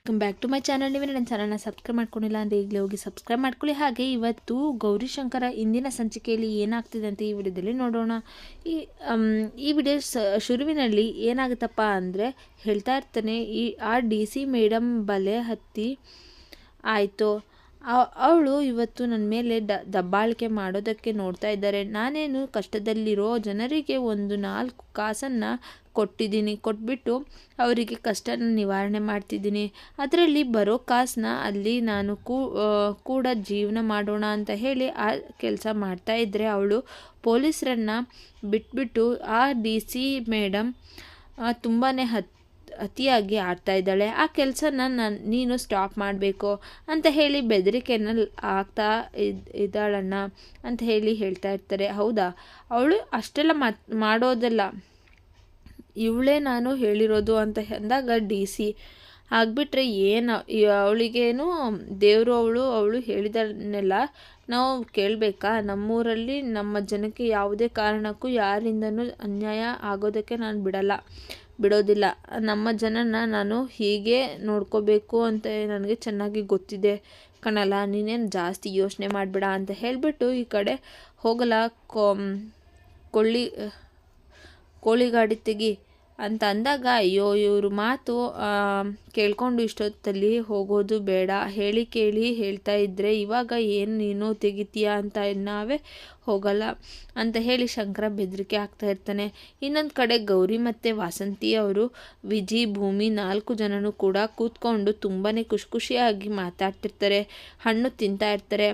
Welcome back to my channel ನೀವು ನನ್ನ ಚಾನಲ್ನ ಸಬ್ಸ್ಕ್ರೈಬ್ ಮಾಡ್ಕೊಂಡಿಲ್ಲ ಅಂದರೆ ಈಗಲೇ ಹೋಗಿ ಸಬ್ಸ್ಕ್ರೈಬ್ ಮಾಡ್ಕೊಳ್ಳಿ. ಹಾಗೆ ಇವತ್ತು ಗೌರಿಶಂಕರ ಇಂದಿನ ಸಂಚಿಕೆಯಲ್ಲಿ ಏನಾಗ್ತಿದೆ ಅಂತ ಈ ವಿಡಿಯೋದಲ್ಲಿ ನೋಡೋಣ. ಈ ಈ ವಿಡಿಯೋ ಶುರುವಿನಲ್ಲಿ ಏನಾಗುತ್ತಪ್ಪ ಅಂದರೆ ಹೇಳ್ತಾ ಇರ್ತಾನೆ, ಈ, ಆ ಡಿ ಸಿ ಮೇಡಮ್ ಬಲೆ ಹತ್ತಿ ಆಯಿತು. ಅವಳು ಇವತ್ತು ನನ್ನ ಮೇಲೆ ದ ದಬ್ಬಾಳಿಕೆ ಮಾಡೋದಕ್ಕೆ ನೋಡ್ತಾ ಇದ್ದಾರೆ. ನಾನೇನು ಕಷ್ಟದಲ್ಲಿರೋ ಜನರಿಗೆ ಒಂದು ನಾಲ್ಕು ಕಾಸನ್ನು ಕೊಟ್ಟಿದ್ದೀನಿ. ಕೊಟ್ಬಿಟ್ಟು ಅವರಿಗೆ ಕಷ್ಟನ ನಿವಾರಣೆ ಮಾಡ್ತಿದ್ದೀನಿ. ಅದರಲ್ಲಿ ಬರೋ ಕಾಸನ್ನ ಅಲ್ಲಿ ನಾನು ಕೂಡ ಜೀವನ ಮಾಡೋಣ ಅಂತ ಹೇಳಿ ಆ ಕೆಲಸ ಮಾಡ್ತಾ ಇದ್ದರೆ ಅವಳು ಪೊಲೀಸರನ್ನು ಬಿಟ್ಬಿಟ್ಟು, ಆ ಡಿ ಸಿ ಮೇಡಮ್ ತುಂಬಾ ಹತ್ ಅತಿಯಾಗಿ ಆಡ್ತಾ ಇದ್ದಾಳೆ. ಆ ಕೆಲಸನ ನಾನು, ನೀನು ಸ್ಟಾಪ್ ಮಾಡಬೇಕು ಅಂತ ಹೇಳಿ ಬೆದರಿಕೆನ ಆಗ್ತಾ ಇದ್, ಇದ್ದಾಳಣ್ಣ ಅಂತ ಹೇಳಿ ಹೇಳ್ತಾ ಇರ್ತಾರೆ. ಹೌದಾ? ಅವಳು ಅಷ್ಟೆಲ್ಲ ಮಾತ್, ಮಾಡೋದಲ್ಲ. ಇವಳೇ ನಾನು ಹೇಳಿರೋದು ಅಂತ ಅಂದಾಗ ಡಿ ಸಿ ಆಗಿಬಿಟ್ರೆ ಏನು ಅವಳಿಗೇನು ದೇವರು ಅವಳು ಅವಳು ಹೇಳಿದನ್ನೆಲ್ಲ ನಾವು ಕೇಳಬೇಕಾ? ನಮ್ಮೂರಲ್ಲಿ ನಮ್ಮ ಜನಕ್ಕೆ ಯಾವುದೇ ಕಾರಣಕ್ಕೂ ಯಾರಿಂದನೂ ಅನ್ಯಾಯ ಆಗೋದಕ್ಕೆ ನಾನು ಬಿಡಲ್ಲ. ಬಿಡೋದಿಲ್ಲ. ನಮ್ಮ ಜನನ ನಾನು ಹೀಗೆ ನೋಡ್ಕೋಬೇಕು ಅಂತ ನನಗೆ ಚೆನ್ನಾಗಿ ಗೊತ್ತಿದೆ. ಕಣಲ್ಲ, ನೀನೇನು ಜಾಸ್ತಿ ಯೋಚನೆ ಮಾಡಬೇಡ ಅಂತ ಹೇಳಿಬಿಟ್ಟು ಈ ಕಡೆ ಹೋಗಲ್ಲ. ಕೊಳ್ಳಿ ಕೋಳಿ ಗಾಡಿ ತೆಗಿ ಅಂತ ಅಂದಾಗ, ಅಯ್ಯೋ, ಇವರು ಮಾತು ಕೇಳ್ಕೊಂಡು ಇಷ್ಟೊತ್ತಲ್ಲಿ ಹೋಗೋದು ಬೇಡ. ಹೇಳಿ ಕೇಳಿ ಹೇಳ್ತಾ ಇದ್ದರೆ ಇವಾಗ ಏನು ನೀನು ತೆಗಿತೀಯ ಅಂತ ನಾವೇ ಹೋಗಲ್ಲ. ಅಂತ ಹೇಳಿ ಶಂಕರ ಬೆದರಿಕೆ ಆಗ್ತಾ ಇರ್ತಾನೆ. ಇನ್ನೊಂದು ಕಡೆ ಗೌರಿ ಮತ್ತು ವಾಸಂತಿ ಅವರು ವಿಜಿ ಭೂಮಿ ನಾಲ್ಕು ಜನನು ಕೂಡ ಕೂತ್ಕೊಂಡು ತುಂಬಾ ಖುಷಿ ಖುಷಿಯಾಗಿ ಮಾತಾಡ್ತಿರ್ತಾರೆ. ಹಣ್ಣು ತಿಂತಾ ಇರ್ತಾರೆ.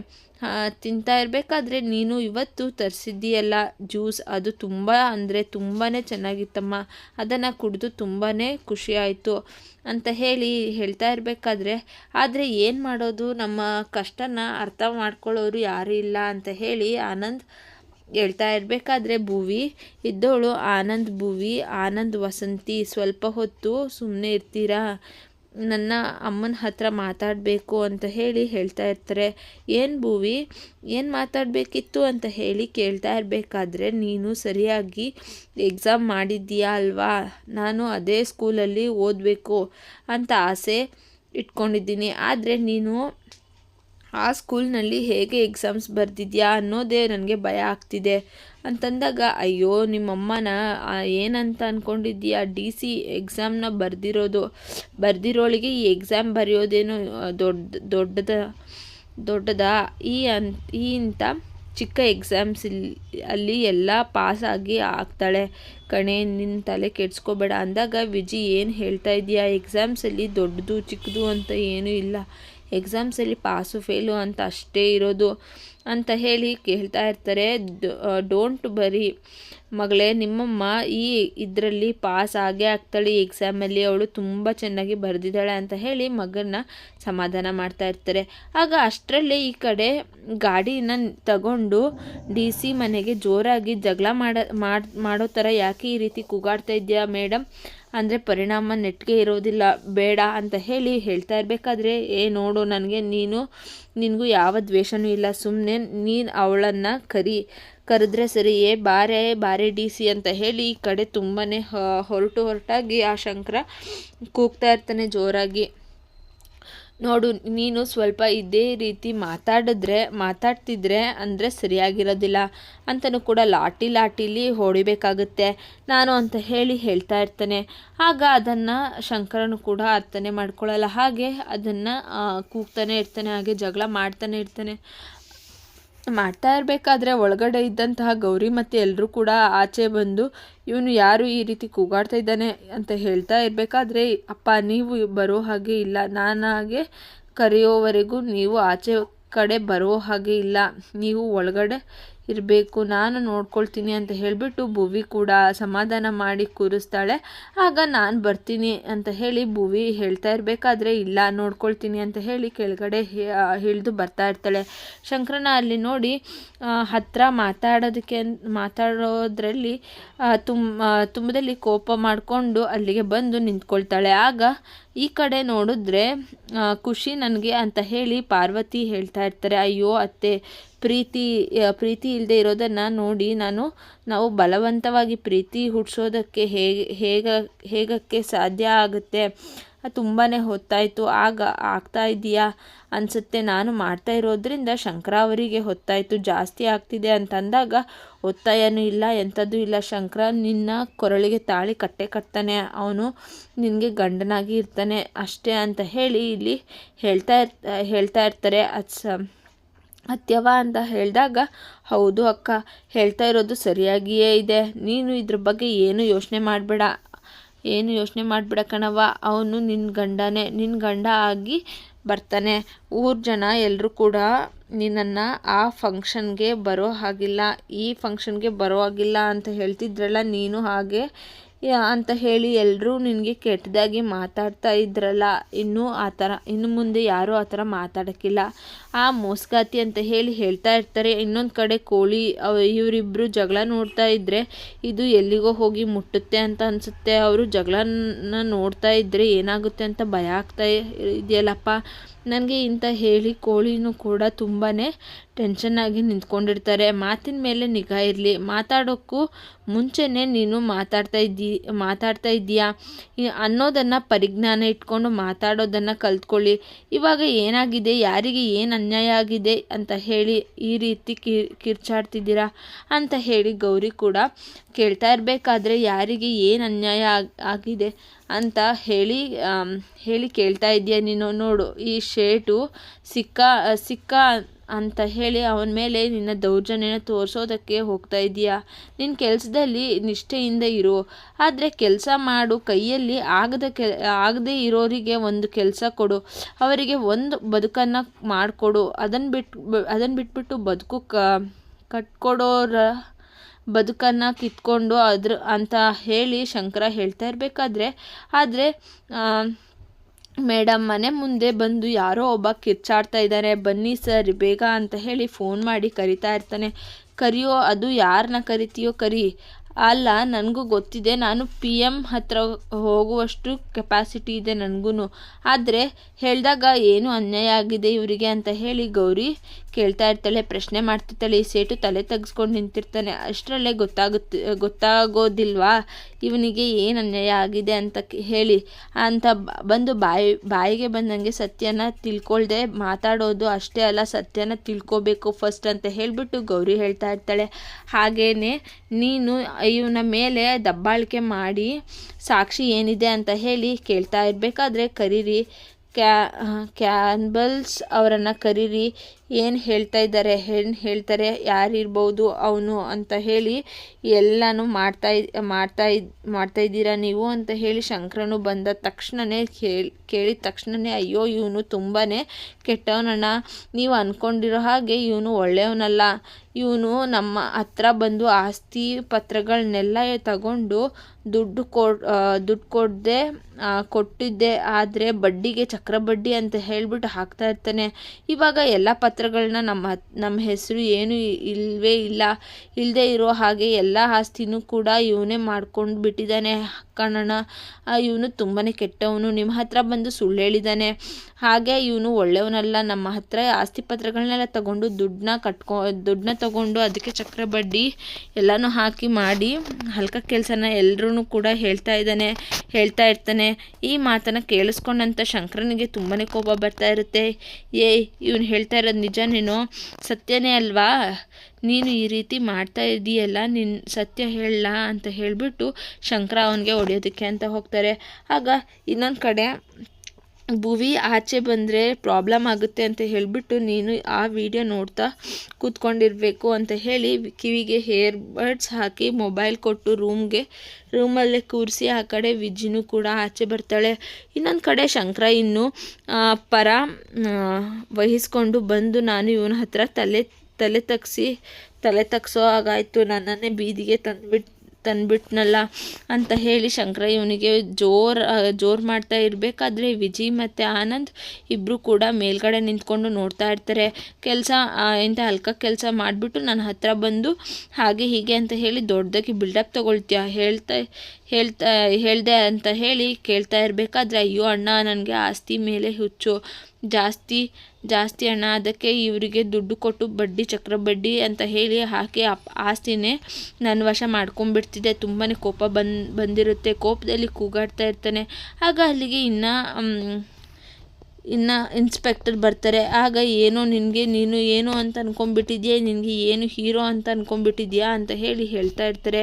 ತಿಂತಾ ಇರಬೇಕಾದ್ರೆ ನೀನು ಇವತ್ತು ತರಿಸಿದ್ದೀಯಲ್ಲ ಜ್ಯೂಸ್? ಅದು ತುಂಬ ಅಂದರೆ ತುಂಬಾ ಚೆನ್ನಾಗಿತ್ತಮ್ಮ. ಅದನ್ನು ಕುಡಿದು ತುಂಬಾ ಖುಷಿಯಾಯಿತು ಅಂತ ಹೇಳಿ ಹೇಳ್ತಾ ಇರಬೇಕಾದ್ರೆ, ಆದರೆ ಏನು ಮಾಡೋದು? ನಮ್ಮ ಕಷ್ಟನ ಅರ್ಥ ಮಾಡ್ಕೊಳ್ಳೋರು ಯಾರೂ ಇಲ್ಲ ಅಂತ ಹೇಳಿ ಆನಂದ್ ಹೇಳ್ತಾ ಇರಬೇಕಾದ್ರೆ, ಭುವಿ ಇದ್ದವಳು ಆನಂದ್ ಭುವಿ, ಆನಂದ್ ವಸಂತಿ, ಸ್ವಲ್ಪ ಹೊತ್ತು ಸುಮ್ಮನೆ ಇರ್ತೀರಾ? ನನ್ನ ಅಮ್ಮನ ಹತ್ರ ಮಾತಾಡಬೇಕು ಅಂತ ಹೇಳಿ ಹೇಳ್ತಾ ಇರ್ತಾರೆ. ಏನು ಭೂವಿ, ಏನು ಮಾತಾಡಬೇಕಿತ್ತು ಅಂತ ಹೇಳಿ ಕೇಳ್ತಾ ಇರಬೇಕಾದ್ರೆ ನೀನು ಸರಿಯಾಗಿ ಎಕ್ಸಾಮ್ ಮಾಡಿದ್ದೀಯಾ ಅಲ್ವಾ? ನಾನು ಅದೇ ಸ್ಕೂಲಲ್ಲಿ ಓದಬೇಕು ಅಂತ ಆಸೆ ಇಟ್ಕೊಂಡಿದ್ದೀನಿ. ಆದರೆ ನೀನು ಆ ಸ್ಕೂಲ್ನಲ್ಲಿ ಹೇಗೆ ಎಕ್ಸಾಮ್ಸ್ ಬರೆದಿದ್ಯಾ ಅನ್ನೋದೇ ನನಗೆ ಭಯ ಆಗ್ತಿದೆ. ಅಂತಂದಾಗ, ಅಯ್ಯೋ, ನಿಮ್ಮಮ್ಮನ ಏನಂತ ಅಂದ್ಕೊಂಡಿದ್ದೀಯಾ ಡಿ ಸಿ ಎಕ್ಸಾಮ್ನ ಬರೆದಿರೋದು, ಬರೆದಿರೋಳಿಗೆ ಈ ಎಕ್ಸಾಮ್ ಬರೆಯೋದೇನು ದೊಡ್ಡ, ದೊಡ್ಡದ, ದೊಡ್ಡದಾ? ಈ ಅನ್, ಈ ಇಂಥ ಚಿಕ್ಕ ಎಕ್ಸಾಮ್ಸ್ ಅಲ್ಲಿ ಎಲ್ಲ ಪಾಸಾಗಿ ಆಗ್ತಾಳೆ. ಕಣೆ ನಿನ್ನ ತಲೆ ಕೆಡ್ಸ್ಕೋಬೇಡ. ಅಂದಾಗ, ವಿಜಿ, ಏನು ಹೇಳ್ತಾ ಇದೆಯಾ? ಎಕ್ಸಾಮ್ಸಲ್ಲಿ ದೊಡ್ಡದು, ಚಿಕ್ಕದು ಅಂತ ಏನೂ ಇಲ್ಲ. ಎಕ್ಸಾಮ್ಸಲ್ಲಿ ಪಾಸು ಫೇಲು ಅಂತ ಅಷ್ಟೇ ಇರೋದು. ಅಂತ ಹೇಳಿ ಕೇಳ್ತಾ ಇರ್ತಾರೆ. ಡೋಂಟ್ ಬರಿ ಮಗಳೇ, ನಿಮ್ಮಮ್ಮ ಈ ಇದರಲ್ಲಿ ಪಾಸ್ ಆಗೇ ಆಗ್ತಾಳೆ. ಈ ಎಕ್ಸಾಮಲ್ಲಿ ಅವಳು ತುಂಬ ಚೆನ್ನಾಗಿ ಬರೆದಿದ್ದಾಳೆ ಅಂತ ಹೇಳಿ ಮಗನ ಸಮಾಧಾನ ಮಾಡ್ತಾ ಇರ್ತಾರೆ. ಆಗ ಅಷ್ಟರಲ್ಲೇ ಈ ಕಡೆ ಗಾಡಿನ ತಗೊಂಡು ಡಿ ಸಿ ಮನೆಗೆ ಜೋರಾಗಿ ಜಗಳ ಮಾಡ, ಮಾಡ್- ಥರ ಯಾಕೆ ಈ ರೀತಿ ಕೂಗಾಡ್ತಾ ಇದೆಯಾ ಮೇಡಮ್ ಅಂದರೆ ಪರಿಣಾಮ ನೆಟ್ಗೆ ಇರೋದಿಲ್ಲ, ಬೇಡ ಅಂತ ಹೇಳಿ ಹೇಳ್ತಾ ಇರಬೇಕಾದ್ರೆ, ಏ, ನೋಡು, ನನಗೆ ನೀನು ನಿನಗೂ ಯಾವ ದ್ವೇಷನೂ ಇಲ್ಲ. ಸುಮ್ಮನೆ ನೀನು ಅವಳನ್ನು ಕರಿ, ಕರೆದ್ರೆ ಸರಿ, ಏ ಬಾರೆ ಬಾರೆ ಡಿ ಸಿ ಅಂತ ಹೇಳಿ ಈ ಕಡೆ ತುಂಬಾ ಹೊರಟು ಹೊರಟಾಗಿ ಆ ಶಂಕರ ಕೂಗ್ತಾ ಇರ್ತಾನೆ ಜೋರಾಗಿ. ನೋಡು, ನೀನು ಸ್ವಲ್ಪ ಇದೇ ರೀತಿ ಮಾತಾಡಿದ್ರೆ, ಮಾತಾಡ್ತಿದ್ರೆ ಅಂದರೆ ಸರಿಯಾಗಿರೋದಿಲ್ಲ ಅಂತಲೂ ಕೂಡ ಲಾಟಿ ಲಾಟಿಲಿ ಹೊಡಿಬೇಕಾಗುತ್ತೆ. ನಾನು ಅಂತ ಹೇಳಿ ಹೇಳ್ತಾ ಇರ್ತಾನೆ. ಆಗ ಅದನ್ನು ಶಂಕರನು ಕೂಡ ಅರ್ಥನೆ ಮಾಡ್ಕೊಳ್ಳಲ್ಲ ಹಾಗೆ ಅದನ್ನು ಕೂಗ್ತಾನೆ ಇರ್ತಾನೆ, ಹಾಗೆ ಜಗಳ ಮಾಡ್ತಾನೆ ಇರ್ತಾನೆ. ಮಾಡ್ತಾ ಇರಬೇಕಾದ್ರೆ ಒಳಗಡೆ ಇದ್ದಂತಹ ಗೌರಿ ಮತ್ತು ಎಲ್ಲರೂ ಕೂಡ ಆಚೆ ಬಂದು, ಇವನು ಯಾರು ಈ ರೀತಿ ಕೂಗಾಡ್ತಾ ಇದ್ದಾನೆ? ಅಂತ ಹೇಳ್ತಾ ಇರಬೇಕಾದ್ರೆ, ಅಪ್ಪ, ನೀವು ಬರೋ ಹಾಗೆ ಇಲ್ಲ. ನಾನಾಗೆ ಕರೆಯೋವರೆಗೂ ನೀವು ಆಚೆ ಕಡೆ ಬರೋ ಹಾಗೆ ಇಲ್ಲ. ನೀವು ಒಳಗಡೆ ಇರಬೇಕು, ನಾನು ನೋಡ್ಕೊಳ್ತೀನಿ ಅಂತ ಹೇಳಿಬಿಟ್ಟು ಭುವಿ ಕೂಡ ಸಮಾಧಾನ ಮಾಡಿ ಕೂರಿಸ್ತಾಳೆ. ಆಗ ನಾನು ಬರ್ತೀನಿ ಅಂತ ಹೇಳಿ ಭುವಿ ಹೇಳ್ತಾ ಇರಬೇಕಾದ್ರೆ, ಇಲ್ಲ, ನೋಡ್ಕೊಳ್ತೀನಿ ಅಂತ ಹೇಳಿ ಕೆಳಗಡೆ ಇಳಿದು ಬರ್ತಾ ಇರ್ತಾಳೆ. ಶಂಕರನ ಅಲ್ಲಿ ನೋಡಿ ಹತ್ತಿರ ಮಾತಾಡೋದಕ್ಕೆ ಮಾತಾಡೋದ್ರಲ್ಲಿ ತುಂಬ ತುಂಬದಲ್ಲಿ ಕೋಪ ಮಾಡಿಕೊಂಡು ಅಲ್ಲಿಗೆ ಬಂದು ನಿಂತ್ಕೊಳ್ತಾಳೆ. ಆಗ ಈ ಕಡೆ ನೋಡಿದ್ರೆ ಖುಷಿ ನನಗೆ ಅಂತ ಹೇಳಿ ಪಾರ್ವತಿ ಹೇಳ್ತಾ ಇರ್ತಾರೆ, ಅಯ್ಯೋ ಅತ್ತೆ, ಪ್ರೀತಿ ಪ್ರೀತಿ ಇಲ್ಲದೆ ಇರೋದನ್ನು ನೋಡಿ ನಾನು, ನಾವು ಬಲವಂತವಾಗಿ ಪ್ರೀತಿ ಹುಟ್ಟಿಸೋದಕ್ಕೆ ಹೇಗೆ, ಹೇಗ, ಹೇಗಕ್ಕೆ ಸಾಧ್ಯ ಆಗುತ್ತೆ? ತುಂಬಾ ಹೊತ್ತಾಯಿತು. ಆಗ ಆಗ್ತಾ ಇದೆಯಾ ಅನಿಸುತ್ತೆ. ನಾನು ಮಾಡ್ತಾ ಇರೋದ್ರಿಂದ ಶಂಕರ ಅವರಿಗೆ ಹೊತ್ತಾಯಿತು. ಜಾಸ್ತಿ ಆಗ್ತಿದೆ ಅಂತಂದಾಗ, ಒತ್ತಾಯನೂ ಇಲ್ಲ, ಎಂಥದ್ದು ಇಲ್ಲ. ಶಂಕರ ನಿನ್ನ ಕೊರಳಿಗೆ ತಾಳಿ ಕಟ್ಟೆ ಕಟ್ತಾನೆ. ಅವನು ನಿನಗೆ ಗಂಡನಾಗಿ ಇರ್ತಾನೆ ಅಷ್ಟೇ ಅಂತ ಹೇಳಿ ಇಲ್ಲಿ ಹೇಳ್ತಾ ಇರ್, ಹೇಳ್ತಾ ಇರ್ತಾರೆ. ಅಚ್ಚ ಅತ್ಯವ ಅಂತ ಹೇಳಿದಾಗ, ಹೌದು ಅಕ್ಕ, ಹೇಳ್ತಾ ಇರೋದು ಸರಿಯಾಗಿಯೇ ಇದೆ. ನೀನು ಇದ್ರ ಬಗ್ಗೆ ಏನು ಯೋಚನೆ ಮಾಡಬೇಡ. ಏನು ಯೋಚನೆ ಮಾಡಿಬಿಡ ಅವನು ನಿನ್ನ ಗಂಡನೇ ನಿನ್ನ ಗಂಡ ಆಗಿ ಬರ್ತಾನೆ. ಊರು ಜನ ಎಲ್ಲರೂ ಕೂಡ ನಿನ್ನನ್ನು ಆ ಫಂಕ್ಷನ್ಗೆ ಬರೋ ಹಾಗಿಲ್ಲ, ಈ ಫಂಕ್ಷನ್ಗೆ ಬರೋ ಹಾಗಿಲ್ಲ ಅಂತ ಹೇಳ್ತಿದ್ರಲ್ಲ ನೀನು ಹಾಗೆ. ಅಂತ ಹೇಳಿ ಎಲ್ಲರೂ ನಿನಗೆ ಕೆಟ್ಟದಾಗಿ ಮಾತಾಡ್ತಾ ಇದ್ರಲ್ಲ, ಇನ್ನೂ ಆ ಥರ, ಇನ್ನು ಮುಂದೆ ಯಾರೂ ಆ ಥರ ಮಾತಾಡೋಕ್ಕಿಲ್ಲ. ಆ ಮೋಸ್ಗಾತಿ ಅಂತ ಹೇಳಿ ಹೇಳ್ತಾ ಇರ್ತಾರೆ. ಇನ್ನೊಂದು ಕಡೆ ಕೋಳಿ ಇವರಿಬ್ಬರು ಜಗಳ ನೋಡ್ತಾ ಇದ್ದರೆ ಇದು ಎಲ್ಲಿಗೋ ಹೋಗಿ ಮುಟ್ಟುತ್ತೆ ಅಂತ ಅನಿಸುತ್ತೆ. ಅವರು ಜಗಳನ ನೋಡ್ತಾ ಇದ್ದರೆ ಏನಾಗುತ್ತೆ ಅಂತ ಭಯ ಆಗ್ತಾ ಇದೆಯಲ್ಲಪ್ಪ? ನನಗೆ ಇಂಥ ಹೇಳಿ ಕೋಳಿನೂ ಕೂಡ ತುಂಬಾ ಟೆನ್ಷನ್ನಾಗಿ ನಿಂತ್ಕೊಂಡಿರ್ತಾರೆ. ಮಾತಿನ ಮೇಲೆ ನಿಗಾ ಇರಲಿ. ಮಾತಾಡೋಕ್ಕೂ ಮುಂಚೆನೇ ನೀನು ಮಾತಾಡ್ತಾ ಇದ್ದೀ, ಮಾತಾಡ್ತಾ ಇದ್ದೀಯಾ? ಅನ್ನೋದನ್ನು ಪರಿಜ್ಞಾನ ಇಟ್ಕೊಂಡು ಮಾತಾಡೋದನ್ನು ಕಲ್ತ್ಕೊಳ್ಳಿ. ಇವಾಗ ಏನಾಗಿದೆ? ಯಾರಿಗೆ ಏನು ಅನ್ಯಾಯ ಆಗಿದೆ ಅಂತ ಹೇಳಿ ಈ ರೀತಿ ಕಿರ್ಚಾಡ್ತಿದ್ದೀರಾ ಅಂತ ಹೇಳಿ ಗೌರಿ ಕೂಡ ಕೇಳ್ತಾ ಇರಬೇಕಾದ್ರೆ ಯಾರಿಗೆ ಏನು ಅನ್ಯಾಯ ಆಗಿದೆ? ಅಂತ ಹೇಳಿ ಹೇಳಿ ಕೇಳ್ತಾ ಇದೆಯಾ ನೀನು. ನೋಡು, ಈ ಶೇಟು ಸಿಕ್ಕ ಸಿಕ್ಕ ಅಂತ ಹೇಳಿ ಅವನ ಮೇಲೆ ನಿನ್ನ ದೌರ್ಜನ್ಯನ ತೋರಿಸೋದಕ್ಕೆ ಹೋಗ್ತಾ ಇದ್ದೀಯಾ. ನಿನ್ನ ಕೆಲಸದಲ್ಲಿ ನಿಷ್ಠೆಯಿಂದ ಇರು. ಆದರೆ ಕೆಲಸ ಮಾಡು. ಕೈಯಲ್ಲಿ ಆಗದ ಕೆ ಆಗದೇ ಇರೋರಿಗೆ ಒಂದು ಕೆಲಸ ಕೊಡು. ಅವರಿಗೆ ಒಂದು ಬದುಕನ್ನು ಮಾಡಿಕೊಡು. ಅದನ್ನು ಬಿಟ್ಟು ಅದನ್ನು ಬಿಟ್ಬಿಟ್ಟು ಬದುಕು ಕ, ಕಟ್ಕೊಡೋರ ಬದುಕನ್ನು ಕಿತ್ಕೊಂಡು ಅದ್ರ ಅಂತ ಹೇಳಿ ಶಂಕರ ಹೇಳ್ತಾ ಇರಬೇಕಾದ್ರೆ, ಆದರೆ ಮೇಡಮ್ ಮನೆ ಮುಂದೆ ಬಂದು ಯಾರೋ ಒಬ್ಬ ಕಿರ್ಚಾಡ್ತಾ ಇದ್ದಾರೆ ಬನ್ನಿ ಸರ್, ಬೇಗ ಅಂತ ಹೇಳಿ ಫೋನ್ ಮಾಡಿ ಕರಿತಾ ಇರ್ತಾನೆ. ಕರಿಯೋ, ಅದು ಯಾರನ್ನ ಕರಿತೀಯೋ ಕರಿ. ಅಲ್ಲ, ನನಗೂ ಗೊತ್ತಿದೆ. ನಾನು ಪಿ ಎಂ ಹತ್ರ ಹೋಗುವಷ್ಟು ಕೆಪಾಸಿಟಿ ಇದೆ ನನಗೂ ಆದರೆ, ಹೇಳಿದಾಗ ಏನು ಅನ್ಯಾಯ ಆಗಿದೆ ಇವರಿಗೆ ಅಂತ ಹೇಳಿ ಗೌರಿ ಕೇಳ್ತಾ ಇರ್ತಾಳೆ, ಪ್ರಶ್ನೆ ಮಾಡ್ತಿರ್ತಾಳೆ, ಈ ಸೇಟು ತಲೆ ತೆಗೆಸ್ಕೊಂಡು ನಿಂತಿರ್ತಾನೆ. ಅಷ್ಟರಲ್ಲೇ ಗೊತ್ತಾಗುತ್ತೆ ಗೊತ್ತಾಗೋದಿಲ್ವಾ? ಇವನಿಗೆ ಏನು ಅನ್ಯಾಯ ಆಗಿದೆ ಅಂತ ಹೇಳಿ ಅಂತ ಬಂದು ಬಾಯಿ, ಬಾಯಿಗೆ ಬಂದಂಗೆ ಸತ್ಯನ ತಿಳ್ಕೊಳ್ದೆ ಮಾತಾಡೋದು ಅಷ್ಟೇ ಅಲ್ಲ, ಸತ್ಯನ ತಿಳ್ಕೊಬೇಕು ಫಸ್ಟ್ ಅಂತ ಹೇಳಿಬಿಟ್ಟು ಗೌರಿ ಹೇಳ್ತಾ ಇರ್ತಾಳೆ. ಹಾಗೇ ನೀನು ಇವನ ಮೇಲೆ ದಬ್ಬಾಳಿಕೆ ಮಾಡಿ ಸಾಕ್ಷಿ ಏನಿದೆ ಅಂತ ಹೇಳಿ ಕೇಳ್ತಾ ಇರಬೇಕಾದ್ರೆ ಕರೀರಿ. ಕ್ಯಾ ಕ್ಯಾನ್ಬಲ್ಸ್ ಅವರನ್ನು ಕರೀರಿ. ಏನು ಹೇಳ್ತಾ ಇದ್ದಾರೆ, ಏನು ಹೇಳ್ತಾರೆ, ಯಾರಿರ್ಬೋದು ಅವನು ಅಂತ ಹೇಳಿ ಎಲ್ಲನೂ ಮಾಡ್ತಾ ಮಾಡ್ತಾ ಮಾಡ್ತಾ ಇದ್ದೀರಾ ನೀವು ಅಂತ ಹೇಳಿ ಶಂಕರನು ಬಂದ ತಕ್ಷಣವೇ ಕೇಳಿ, ಕೇಳಿದ ತಕ್ಷಣವೇ ಅಯ್ಯೋ ಇವನು ತುಂಬಾ ಕೆಟ್ಟವನಣ್ಣ. ನೀವು ಅಂದ್ಕೊಂಡಿರೋ ಹಾಗೆ ಇವನು ಒಳ್ಳೆಯವನಲ್ಲ. ಇವನು ನಮ್ಮ ಹತ್ರ ಬಂದು ಆಸ್ತಿ ಪತ್ರಗಳನ್ನೆಲ್ಲ ತಗೊಂಡು ದುಡ್ಡು ಕೊ ದುಡ್ಡು ಕೊಡದೆ ಕೊಟ್ಟಿದ್ದೆ. ಆದರೆ ಬಡ್ಡಿಗೆ ಚಕ್ರ ಬಡ್ಡಿ ಅಂತ ಹೇಳಿಬಿಟ್ಟು ಹಾಕ್ತಾ ಇರ್ತಾನೆ. ಇವಾಗ ಎಲ್ಲ ಪತ್ರಗಳನ್ನ ನಮ್ಮ ನಮ್ಮ ಹೆಸರು ಏನು ಇಲ್ಲವೇ ಇಲ್ಲ. ಇಲ್ಲದೆ ಇರೋ ಹಾಗೆ ಎಲ್ಲ ಆಸ್ತಿನೂ ಕೂಡ ಇವನೇ ಮಾಡ್ಕೊಂಡು ಬಿಟ್ಟಿದ್ದಾನೆ ಕಣ್ಣ ಇವನು ತುಂಬಾ ಕೆಟ್ಟವನು. ನಿಮ್ಮ ಹತ್ರ ಬಂದು ಸುಳ್ಳು ಹೇಳಿದ್ದಾನೆ ಹಾಗೆ ಇವನು ಒಳ್ಳೆಯವನಲ್ಲ. ನಮ್ಮ ಹತ್ರ ಆಸ್ತಿ ಪತ್ರಗಳನ್ನೆಲ್ಲ ತಗೊಂಡು ದುಡ್ಡನ್ನ ಕಟ್ಕೊ, ದುಡ್ಡನ್ನ ತಗೊಂಡು ಅದಕ್ಕೆ ಚಕ್ರ ಬಡ್ಡಿ ಎಲ್ಲನೂ ಹಾಕಿ ಮಾಡಿ ಹಲ್ಕ ಕೆಲಸನ ಎಲ್ಲರೂ ಕೂಡ ಹೇಳ್ತಾ ಇದ್ದಾನೆ, ಹೇಳ್ತಾ ಇರ್ತಾನೆ. ಈ ಮಾತನ್ನು ಕೇಳಿಸ್ಕೊಂಡಂಥ ಶಂಕರನಿಗೆ ತುಂಬಾ ಕೋಪ ಬರ್ತಾ ಇರುತ್ತೆ. ಏ, ಇವನು ಹೇಳ್ತಾ ಇರೋದು ನಿಜ ನೀನು? ಸತ್ಯನೇ ಅಲ್ವಾ? ನೀನು ಈ ರೀತಿ ಮಾಡ್ತಾ ಇದೀಯಲ್ಲ ನಿನ್ನ ಸತ್ಯ ಹೇಳಲ್ಲ ಅಂತ ಹೇಳಿಬಿಟ್ಟು ಶಂಕರ ಅವನಿಗೆ ಹೊಡೆಯೋದಕ್ಕೆ ಅಂತ ಹೋಗ್ತಾರೆ. ಆಗ ಇನ್ನೊಂದು ಕಡೆ ಭುವಿ ಆಚೆ ಬಂದರೆ ಪ್ರಾಬ್ಲಮ್ ಆಗುತ್ತೆ ಅಂತ ಹೇಳಿಬಿಟ್ಟು ನೀನು ಆ ವಿಡಿಯೋ ನೋಡ್ತಾ ಕೂತ್ಕೊಂಡಿರಬೇಕು ಅಂತ ಹೇಳಿ ಕಿವಿಗೆ ಹೇರ್ ಬಡ್ಸ್ ಹಾಕಿ ಮೊಬೈಲ್ ಕೊಟ್ಟು ರೂಮ್ಗೆ ರೂಮಲ್ಲೇ ಕೂರಿಸಿ ಆ ಕಡೆ ವಿಜ್ಜಿನೂ ಕೂಡ ಆಚೆ ಬರ್ತಾಳೆ. ಇನ್ನೊಂದು ಕಡೆ ಶಂಕರ ಇನ್ನು ಪರ ವಹಿಸ್ಕೊಂಡು ಬಂದು ನಾನು ಇವನ ಹತ್ರ ತಲೆ ತಲೆ ತಗ್ಸಿ, ತಲೆ ತಗ್ಸೋ ಹಾಗಾಯಿತು. ನನ್ನನ್ನೇ ಬೀದಿಗೆ ತಂದುಬಿಟ್ಟು ತಂದುಬಿಟ್ನಲ್ಲ ಅಂತ ಹೇಳಿ ಶಂಕರ ಇವನಿಗೆ ಜೋರು ಜೋರು ಮಾಡ್ತಾ ಇರಬೇಕಾದ್ರೆ ವಿಜಿ ಮತ್ತು ಆನಂದ್ ಇಬ್ಬರು ಕೂಡ ಮೇಲ್ಗಡೆ ನಿಂತ್ಕೊಂಡು ನೋಡ್ತಾ ಇರ್ತಾರೆ. ಕೆಲಸ ಇಂಥ ಹಲ್ಕ ಕೆಲಸ ಮಾಡಿಬಿಟ್ಟು ನನ್ನ ಹತ್ರ ಬಂದು ಹಾಗೆ ಹೀಗೆ ಅಂತ ಹೇಳಿ ದೊಡ್ಡದಾಗಿ ಬಿಲ್ಡಪ್ ತೊಗೊಳ್ತೀಯ, ಹೇಳ್ತಾ ಹೇಳ್ತಾ, ಹೇಳಿದೆ ಅಂತ ಹೇಳಿ ಕೇಳ್ತಾ ಇರಬೇಕಾದ್ರೆ ಅಯ್ಯೋ ಅಣ್ಣ, ನನಗೆ ಆಸ್ತಿ ಮೇಲೆ ಹುಚ್ಚು, ಜಾಸ್ತಿ ಜಾಸ್ತಿ ಹಣ, ಅದಕ್ಕೆ ಇವರಿಗೆ ದುಡ್ಡು ಕೊಟ್ಟು ಬಡ್ಡಿ ಚಕ್ರ ಬಡ್ಡಿ ಅಂತ ಹೇಳಿ ಹಾಕಿ ಆಸ್ತಿನೇ ನನ್ನ ವಶ ಮಾಡ್ಕೊಂಡ್ಬಿಡ್ತಿದ್ದೆ ತುಂಬಾ ಕೋಪ ಬಂದು ಬಂದಿರುತ್ತೆ. ಕೋಪದಲ್ಲಿ ಕೂಗಾಡ್ತಾ ಇರ್ತಾನೆ. ಆಗ ಅಲ್ಲಿಗೆ ಇನ್ನು ಇನ್ನು ಇನ್ಸ್ಪೆಕ್ಟರ್ ಬರ್ತಾರೆ, ಆಗ ಏನೋ ನಿನಗೆ ನೀನು ಏನು ಅಂತ ಅಂದ್ಕೊಂಡ್ಬಿಟ್ಟಿದ್ಯಾ ನಿನಗೆ ಏನು ಹೀರೋ ಅಂತ ಅಂದ್ಕೊಂಡ್ಬಿಟ್ಟಿದ್ಯಾ ಅಂತ ಹೇಳಿ ಹೇಳ್ತಾ ಇರ್ತಾರೆ,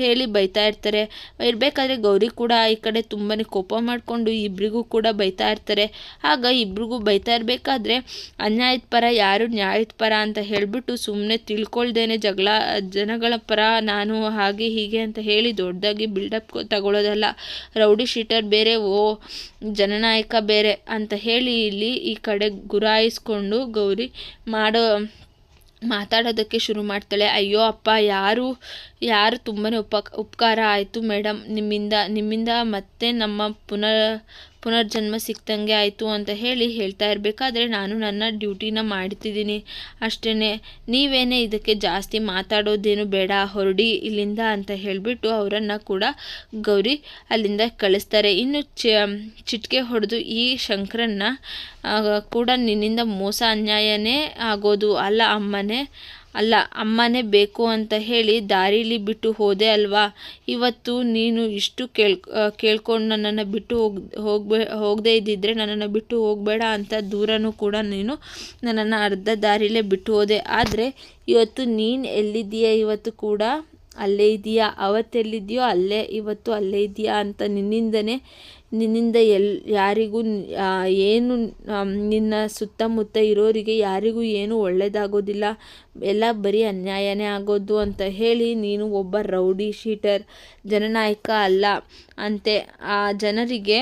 ಹೇಳಿ ಬೈತಾ ಇರ್ತಾರೆ. ಇರಬೇಕಾದ್ರೆ ಗೌರಿ ಕೂಡ ಈ ಕಡೆ ತುಂಬಾ ಕೋಪ ಮಾಡಿಕೊಂಡು ಇಬ್ಬರಿಗೂ ಕೂಡ ಬೈತಾ ಇರ್ತಾರೆ. ಆಗ ಇಬ್ರಿಗೂ ಬೈತಾ ಇರಬೇಕಾದ್ರೆ ಅನ್ಯಾಯದ ಪರ ಯಾರು ನ್ಯಾಯದ ಪರ ಅಂತ ಹೇಳಿಬಿಟ್ಟು ಸುಮ್ಮನೆ ತಿಳ್ಕೊಳ್ದೇನೆ ಜಗಳ, ಜನಗಳ ಪರ ನಾನು ಹಾಗೆ ಹೀಗೆ ಅಂತ ಹೇಳಿ ದೊಡ್ಡದಾಗಿ ಬಿಲ್ಡಪ್ ತಗೊಳ್ಳೋದಲ್ಲ ರೌಡಿ ಶೀಟರ್ ಬೇರೆ, ಓ ಜನನಾಯಕ ಬೇರೆ ಅಂತ ಹೇಳಿ ಇಲ್ಲಿ ಈ ಕಡೆ ಗುರಾಯಿಸ್ಕೊಂಡು ಗೌರಿ ಮಾಡೋ, ಮಾತಾಡೋದಕ್ಕೆ ಶುರು ಮಾಡ್ತಾಳೆ. ಅಯ್ಯೋ ಅಪ್ಪ, ಯಾರು ಯಾರು ತುಂಬಾ ಉಪ, ಉಪಕಾರ ಆಯಿತು ಮೇಡಮ್. ನಿಮ್ಮಿಂದ ನಿಮ್ಮಿಂದ ಮತ್ತೆ ನಮ್ಮ ಪುನರ್ ಪುನರ್ಜನ್ಮ ಸಿಕ್ತಂಗೆ ಆಯಿತು ಅಂತ ಹೇಳಿ ಹೇಳ್ತಾ ಇರಬೇಕಾದ್ರೆ ನಾನು ನನ್ನ ಡ್ಯೂಟಿನ ಮಾಡ್ತಿದ್ದೀನಿ. ಅಷ್ಟೇ ನೀವೇನೇ ಇದಕ್ಕೆ ಜಾಸ್ತಿ ಮಾತಾಡೋದೇನು ಬೇಡ, ಹೊರಡಿ ಇಲ್ಲಿಂದ ಅಂತ ಹೇಳಿಬಿಟ್ಟು ಅವರನ್ನು ಕೂಡ ಗೌರಿ ಅಲ್ಲಿಂದ ಕಳಿಸ್ತಾರೆ. ಇನ್ನು ಚಿಟಿಕೆ ಹೊಡೆದು ಈ ಶಂಕರನ್ನ ಕೂಡ ನಿನ್ನಿಂದ ಮೋಸ ಅನ್ಯಾಯನೇ ಆಗೋದು ಅಲ್ಲ ಅಮ್ಮನೇ. ಅಲ್ಲ, ಅಮ್ಮನೇ ಬೇಕು ಅಂತ ಹೇಳಿ ದಾರೀಲಿ ಬಿಟ್ಟು ಹೋದೆ ಅಲ್ವಾ? ಇವತ್ತು ನೀನು ಇಷ್ಟು ಕೇಳ್ ಕೇಳ್ಕೊಂಡು ನನ್ನನ್ನು ಬಿಟ್ಟು ಹೋಗ್, ಹೋಗ್ಬೇ, ಹೋಗದೇ ಇದ್ದಿದ್ದರೆ ನನ್ನನ್ನು ಬಿಟ್ಟು ಹೋಗಬೇಡ ಅಂತ ದೂರನೂ ಕೂಡ ನೀನು ನನ್ನನ್ನು ಅರ್ಧ ದಾರಿಲೇ ಬಿಟ್ಟು ಹೋದೆ. ಆದರೆ ಇವತ್ತು ನೀನು ಎಲ್ಲಿದ್ದೀಯ? ಇವತ್ತು ಕೂಡ ಅಲ್ಲೇ ಇದೆಯಾ. ಅವತ್ತೆಲ್ಲಿದೆಯೋ ಅಲ್ಲೇ, ಇವತ್ತು ಅಲ್ಲೇ ಇದೆಯಾ ಅಂತ ನಿನ್ನಿಂದನೇ ನಿನ್ನಿಂದ ಎಲ್, ಯಾರಿಗೂ ಏನು ನಿನ್ನ ಸುತ್ತಮುತ್ತ ಇರೋರಿಗೆ ಯಾರಿಗೂ ಏನು ಒಳ್ಳೆಯದಾಗೋದಿಲ್ಲ ಎಲ್ಲ ಬರೀ ಅನ್ಯಾಯನೇ ಆಗೋದು ಅಂತ ಹೇಳಿ ನೀನು ಒಬ್ಬ ರೌಡಿ ಶೀಟರ್, ಜನನಾಯಕ ಅಲ್ಲ ಅಂತೆ. ಆ ಜನರಿಗೆ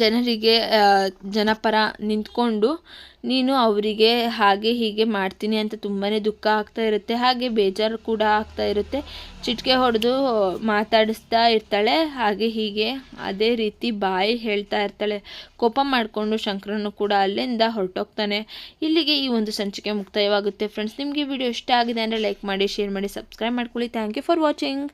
ಜನರಿಗೆ ಜನಪರ ನಿಂತ್ಕೊಂಡು ನೀನು ಅವರಿಗೆ ಹಾಗೆ ಹೀಗೆ ಮಾಡ್ತೀನಿ ಅಂತ ತುಂಬಾ ದುಃಖ ಆಗ್ತಾ ಇರುತ್ತೆ, ಹಾಗೆ ಬೇಜಾರು ಕೂಡ ಆಗ್ತಾ ಇರುತ್ತೆ. ಚಿಟಿಕೆ ಹೊಡೆದು ಮಾತಾಡಿಸ್ತಾ ಇರ್ತಾಳೆ, ಹಾಗೆ ಹೀಗೆ ಅದೇ ರೀತಿ ಬಾಯಿ ಹೇಳ್ತಾ ಇರ್ತಾಳೆ. ಕೋಪ ಮಾಡಿಕೊಂಡು ಶಂಕರನು ಕೂಡ ಅಲ್ಲಿಂದ ಹೊರಟೋಗ್ತಾನೆ. ಇಲ್ಲಿಗೆ ಈ ಒಂದು ಸಂಚಿಕೆ ಮುಕ್ತಾಯವಾಗುತ್ತೆ. ಫ್ರೆಂಡ್ಸ್ ನಿಮಗೆ ವಿಡಿಯೋ ಇಷ್ಟ ಆಗಿದೆ ಅಂದರೆ ಲೈಕ್ ಮಾಡಿ ಶೇರ್ ಮಾಡಿ ಸಬ್ಸ್ಕ್ರೈಬ್ ಮಾಡ್ಕೊಳ್ಳಿ. Thank you for watching